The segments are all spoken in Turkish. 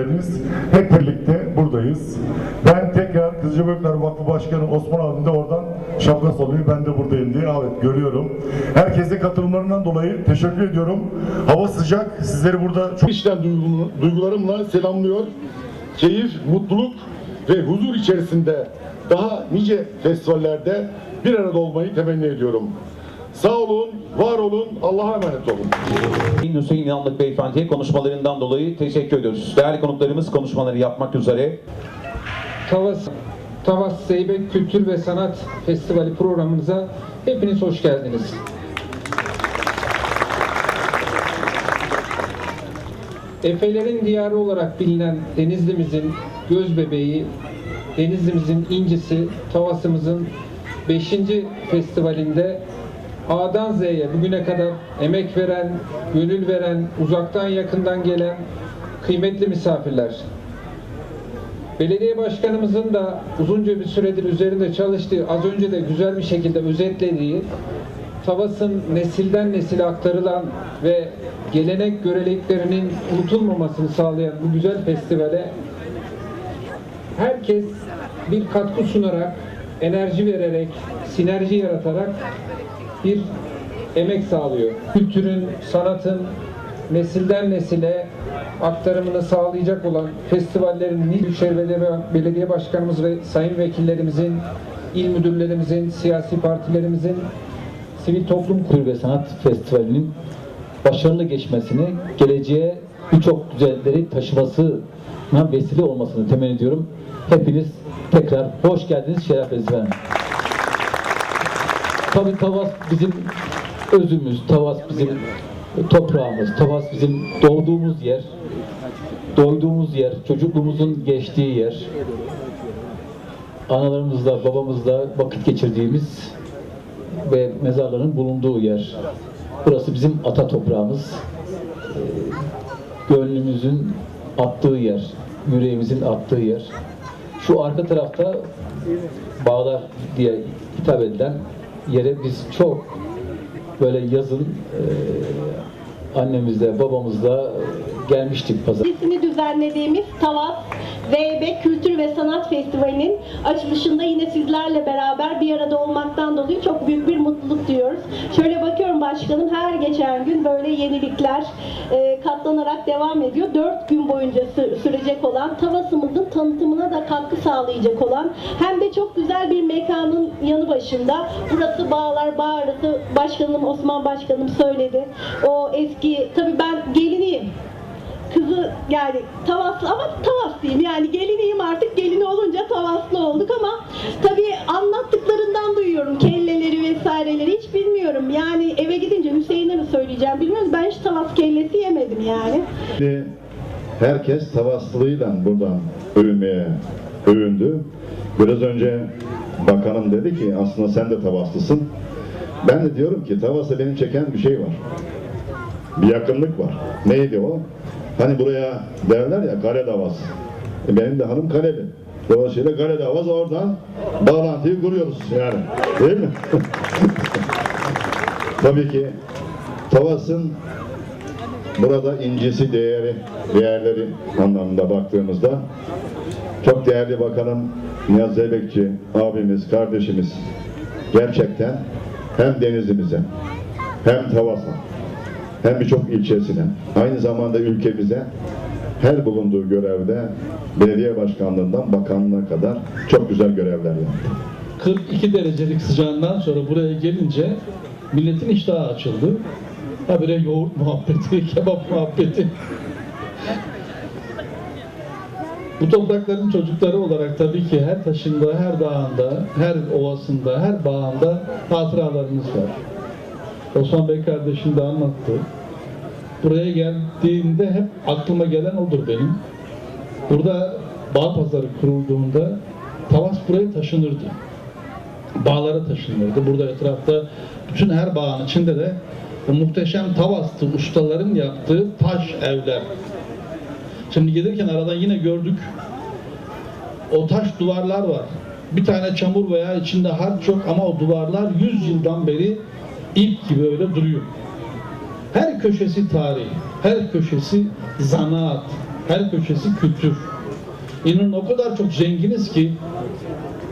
Biz hep birlikte buradayız. Ben tekrar Kızılcabökler Vakfı Başkanı Osman abim de oradan şapka salıyor. Ben de buradayım diye evet görüyorum. Herkese katılımlarından dolayı teşekkür ediyorum. Hava sıcak. Sizleri burada çok içten duygularımla selamlıyor. Keyif, mutluluk ve huzur içerisinde daha nice festivallerde bir arada olmayı temenni ediyorum. Sağ olun, var olun, Allah'a emanet olun. Hüseyin İnanlık Beyefendi'ye konuşmalarından dolayı teşekkür ediyoruz. Değerli konuklarımız konuşmaları yapmak üzere. Tavas, Tavas Zeybek Kültür ve Sanat Festivali programımıza hepiniz hoş geldiniz. Efelerin diyarı olarak bilinen Denizli'mizin göz bebeği, Denizli'mizin incisi, Tavas'ımızın 5. festivalinde A'dan Z'ye bugüne kadar emek veren, gönül veren, uzaktan yakından gelen kıymetli misafirler, Belediye başkanımızın da uzunca bir süredir üzerinde çalıştığı, az önce de güzel bir şekilde özetlediği, Tavas'ın nesilden nesile aktarılan ve gelenek göreneklerinin unutulmamasını sağlayan bu güzel festivale herkes bir katkı sunarak, enerji vererek, sinerji yaratarak bir emek sağlıyor. Kültürün, sanatın nesilden nesile aktarımını sağlayacak olan festivallerin Büyükşehir Belediye, Başkanımız ve sayın vekillerimizin, il müdürlerimizin, siyasi partilerimizin, sivil toplum Kültür ve Sanat Festivali'nin başarılı geçmesini, geleceğe birçok güzellikleri taşımasına vesile olmasını temenni ediyorum. Hepiniz tekrar hoş geldiniz, şeref verdiniz Tabii Tavas bizim özümüz, Tavas bizim toprağımız, Tavas bizim doğduğumuz yer, doyduğumuz yer, çocukluğumuzun geçtiği yer, analarımızla, babamızla vakit geçirdiğimiz ve mezarların bulunduğu yer. Burası bizim ata toprağımız. Ee, Gönlümüzün attığı yer, yüreğimizin attığı yer. Şu arka tarafta bağlar diye hitap edilen yere biz çok böyle yazın e, annemizle, babamızla gelmiştik pazar. Lisini düzenlediğimiz Tavas Zeybek Kültür ve Sanat Festivali'nin açılışında yine sizlerle beraber bir arada olmaktan dolayı çok büyük bir mutluluk duyuyoruz. Şöyle bakıyorum başkanım her geçen gün böyle yenilikler e, katlanarak devam ediyor. Dört gün boyunca sü- sürecek olan Tavas'ımızın tanıtımına da katkı sağlayacak olan hem de çok güzel bir mekanın yanı başında. Burası Bağlar Bağrısı başkanım Osman Başkanım söyledi. O eski tabii ben geliniyim kızı yani tavaslı ama tavas diyeyim yani geliniyim artık gelini olunca tavaslı olduk ama tabii anlattıklarından duyuyorum kelleleri vesaireleri hiç bilmiyorum yani eve gidince Hüseyin'e mi söyleyeceğim bilmiyorum ben hiç tavas kellesi yemedim yani. Herkes tavaslılığıyla buradan övünmeye övündü. Biraz önce bakanım dedi ki aslında sen de tavaslısın. Ben de diyorum ki Tavas'a benim çeken bir şey var. Bir yakınlık var. Neydi o? Hani buraya derler ya kale davası. E benim de hanım kaleli. Dolayısıyla kale davası oradan bağlantıyı kuruyoruz yani. Değil mi? Tabii ki Tavas'ın burada incisi değeri, değerleri anlamında baktığımızda çok değerli bakanım Niyazi Zeybekçi abimiz, kardeşimiz gerçekten hem denizimize hem Tavas'a hem birçok ilçesine aynı zamanda ülkemize her bulunduğu görevde belediye başkanlığından bakanlığa kadar çok güzel görevler yaptı. 42 derecelik sıcağından sonra buraya gelince milletin iştahı açıldı. Habire yoğurt muhabbeti, kebap muhabbeti. Bu toprakların çocukları olarak tabii ki her taşında, her dağında, her ovasında, her bağında hatıralarımız var. Osman Bey kardeşim de anlattı. Buraya geldiğimde hep aklıma gelen odur benim. Burada bağ pazarı kurulduğunda Tavas buraya taşınırdı bağlara taşınırdı. Burada etrafta bütün her bağın içinde de o muhteşem Tavaslı ustaların yaptığı taş evler. Şimdi gelirken aradan yine gördük. O taş duvarlar var. Bir tane çamur veya içinde harç yok ama o duvarlar 100 yıldan beri ilk gibi öyle duruyor. Her köşesi tarih, her köşesi zanaat, her köşesi kültür. İnanın o kadar çok zenginiz ki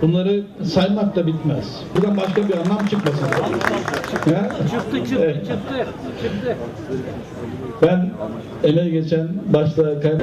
bunları saymak da bitmez. Buradan başka bir anlam çıkmasın. Ya? Çıktı, çıktı, çıktı, çıktı. Ben emeği geçen başta kay-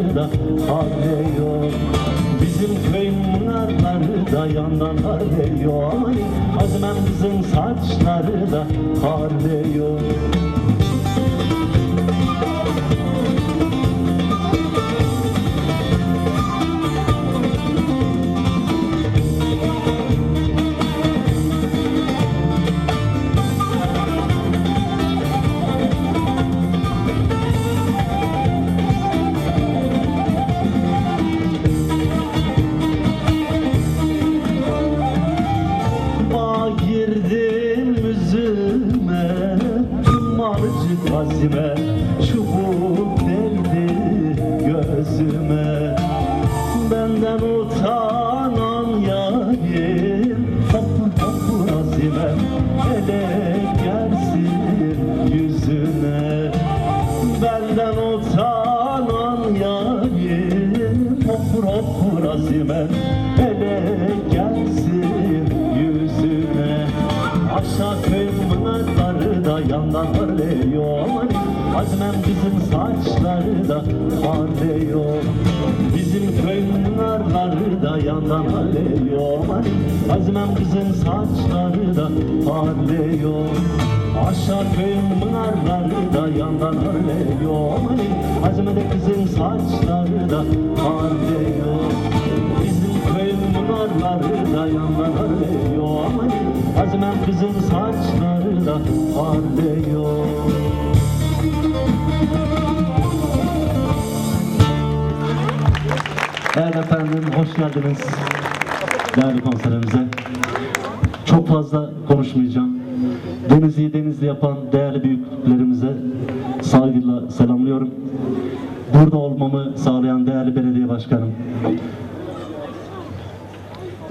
saçları da harlıyor Bizim köyün pınarları da yandan harlıyor Amanın azmen kızın saçları da harlıyor Bağ pınarları da yandan parlıyor Azmem kızın saçları da parlıyor. Aşağı köyün pınarları da yandan parlıyor Azmede kızın saçları da parlıyor. Bizim köyün pınarları da yandan parlıyor Azmem kızın saçları da parlıyor Evet efendim, hoş geldiniz değerli konserimize. Çok fazla konuşmayacağım. Denizli'yi denizli yapan değerli büyüklerimize saygıyla selamlıyorum. Burada olmamı sağlayan değerli belediye başkanım,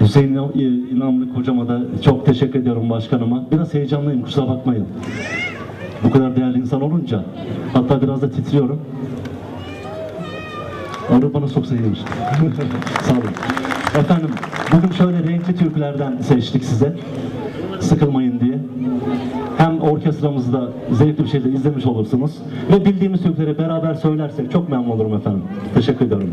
Hüseyin İnan- İnanlık hocama da çok teşekkür ediyorum başkanıma. Biraz heyecanlıyım kusura bakmayın. Bu kadar değerli insan olunca hatta biraz da titriyorum. Bana soksa iyiymiş. Sağ olun. Efendim, bugün şöyle renkli türkülerden seçtik size. Sıkılmayın diye. Hem orkestramızı da zevkli bir şekilde izlemiş olursunuz. Ve bildiğimiz türküleri beraber söylersek çok memnun olurum efendim. Teşekkür ediyorum.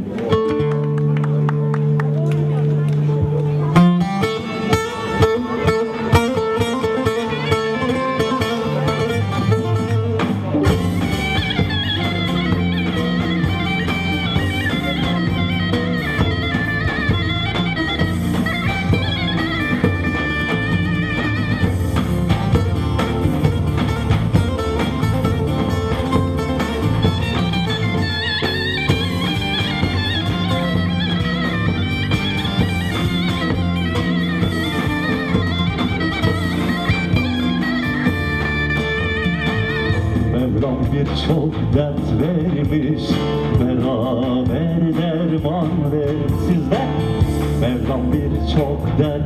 Birçok dert vermiş. Beraber derman ver Sizde Mevlam birçok dert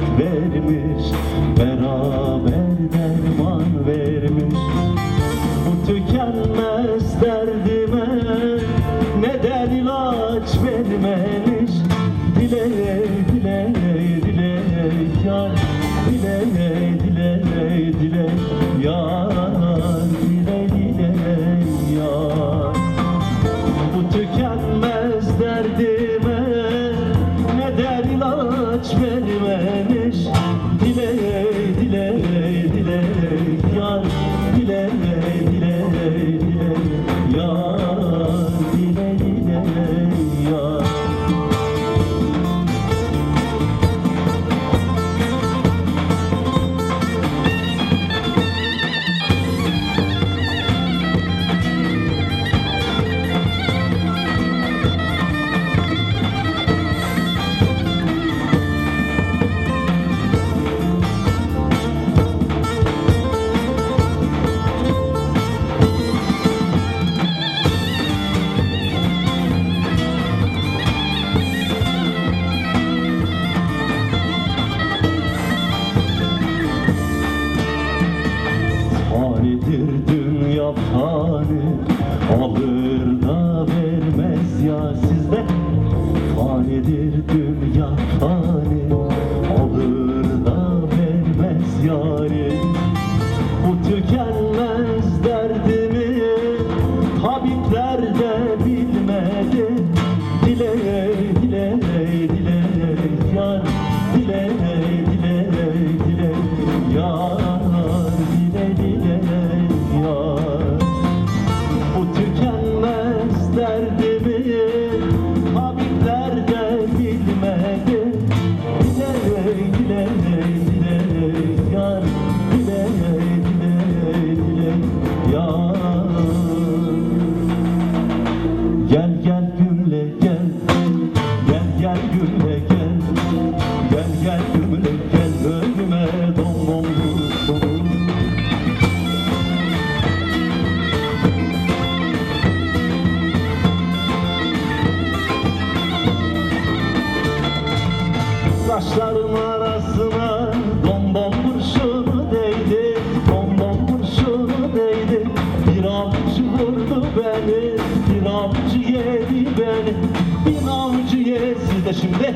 şimdi.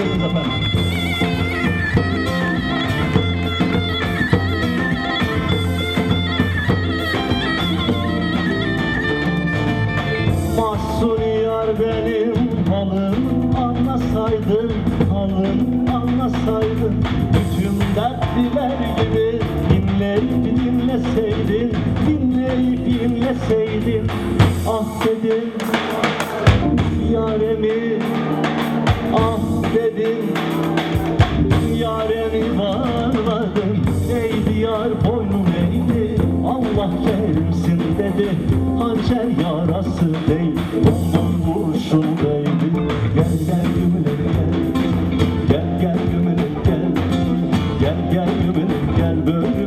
Diego Zapata.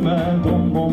Elime bonbon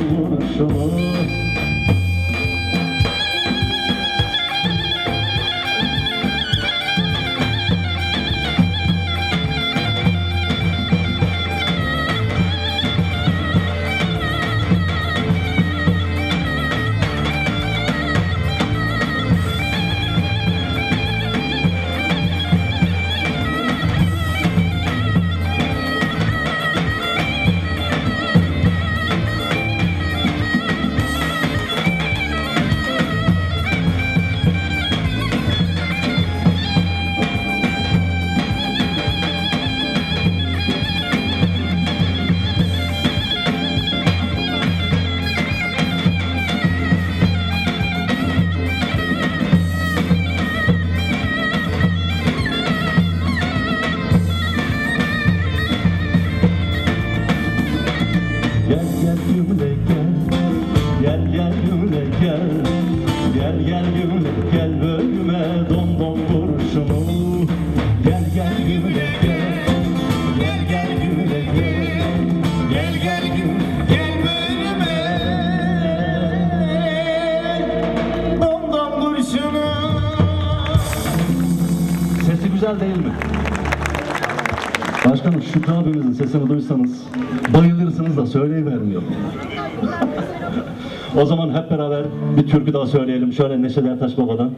Şöyle neşeler taşmadan.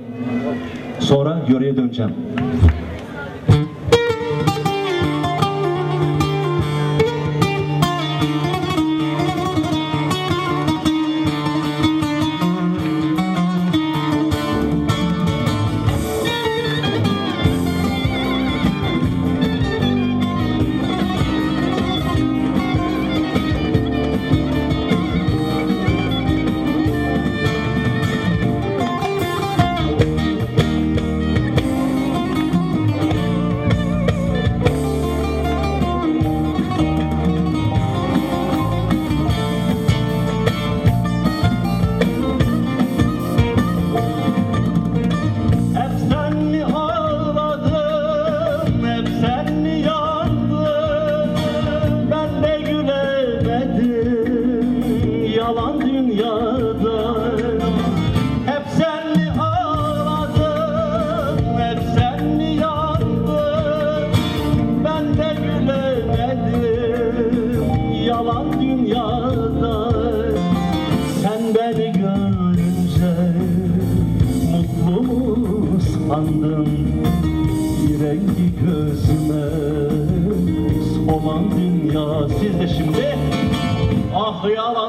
Sonra yöreye döneceğim. 和央吧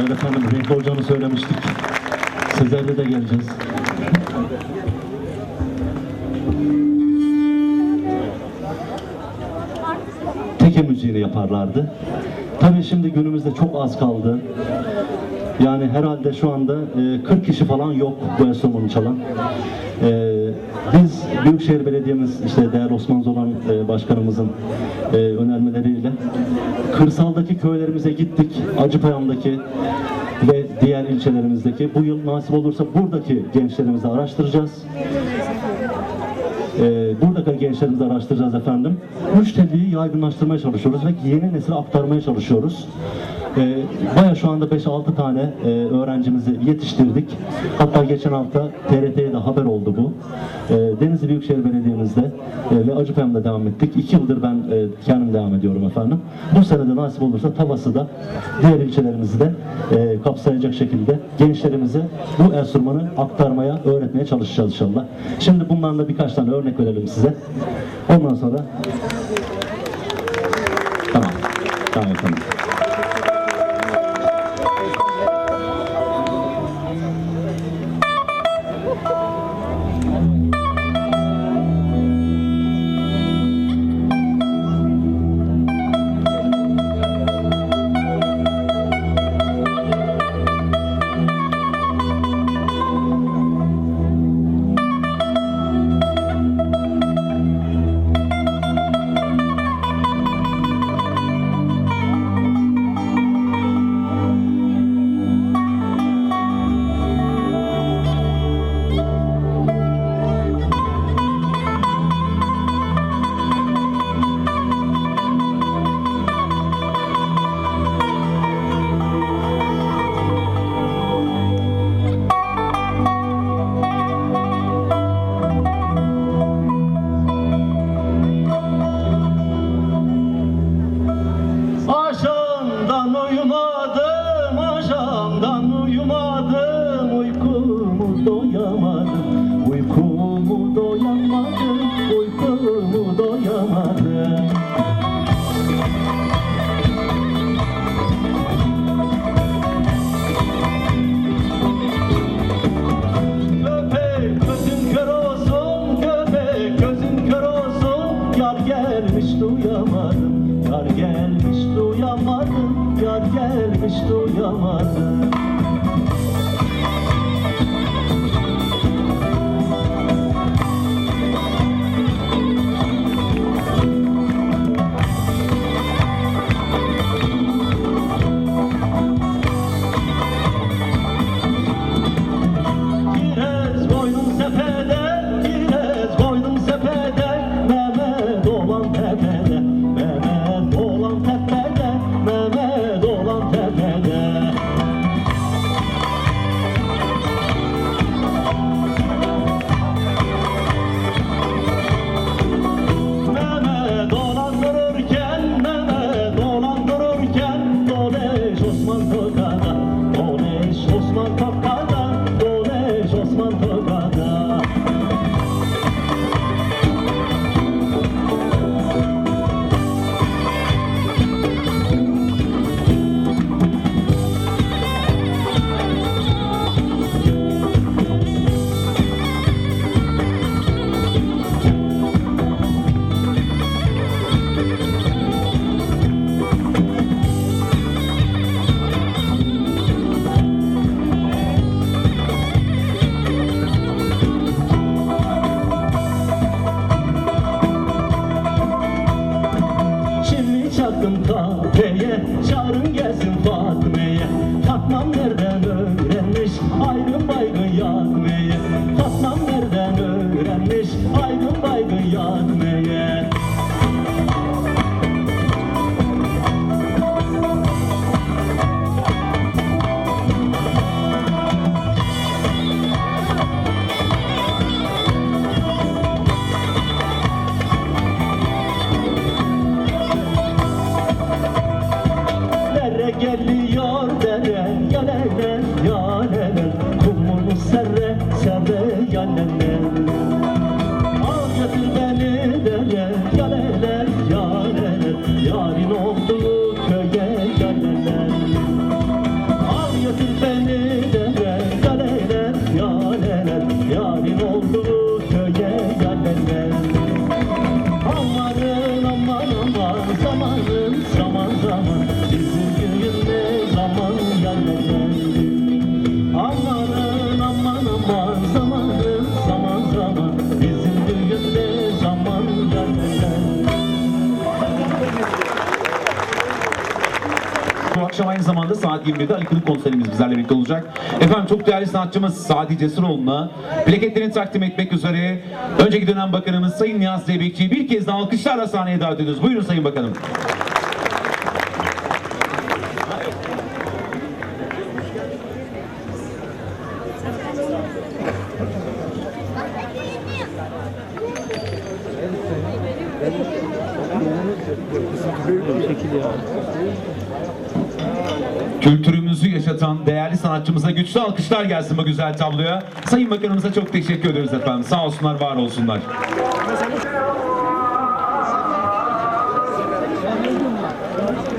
efendim renkli olacağını söylemiştik. Sizlerle de geleceğiz. Teke müziğini yaparlardı. Tabii şimdi günümüzde çok az kaldı. Yani herhalde şu anda e, 40 kişi falan yok bu enstrümanı çalan. E, biz Büyükşehir Belediye'miz işte değerli Osman Zolan e, Başkanımızın e, önermeleriyle kırsaldaki köylerimize gittik. Acıpayam'daki ve diğer ilçelerimizdeki bu yıl nasip olursa buradaki gençlerimizi araştıracağız. Ee, buradaki gençlerimizi araştıracağız efendim. Müşteriyi yaygınlaştırmaya çalışıyoruz ve yeni nesile aktarmaya çalışıyoruz. Ee, Baya şu anda 5-6 tane e, öğrencimizi yetiştirdik. Hatta geçen hafta TRT'ye de haber oldu bu. Ee, Denizli Büyükşehir Belediye'mizde e, ve Acıpayam'da devam ettik. 2 yıldır ben e, kendim devam ediyorum efendim. Bu sene de nasip olursa Tavası da diğer ilçelerimizi de e, kapsayacak şekilde gençlerimize bu enstrümanı aktarmaya, öğretmeye çalışacağız inşallah. Şimdi bundan da birkaç tane örnek verelim size. Ondan sonra Tamam. Tamam efendim. Gelmiş duyamadım, yar gelmiş duyamadım Yar gelmiş duyamadım akşam aynı zamanda saat 21'de Ali Kılıç konserimiz bizlerle birlikte olacak. Efendim çok değerli sanatçımız Sadi Cesuroğlu'na plaketlerini takdim etmek üzere önceki dönem bakanımız Sayın Niyazi Zeybekçi'yi bir kez daha alkışlarla sahneye davet ediyoruz. Buyurun Sayın Bakanım. Sanatçımıza güçlü alkışlar gelsin bu güzel tabloya. Sayın Bakanımıza çok teşekkür ediyoruz efendim. Sağ olsunlar, var olsunlar.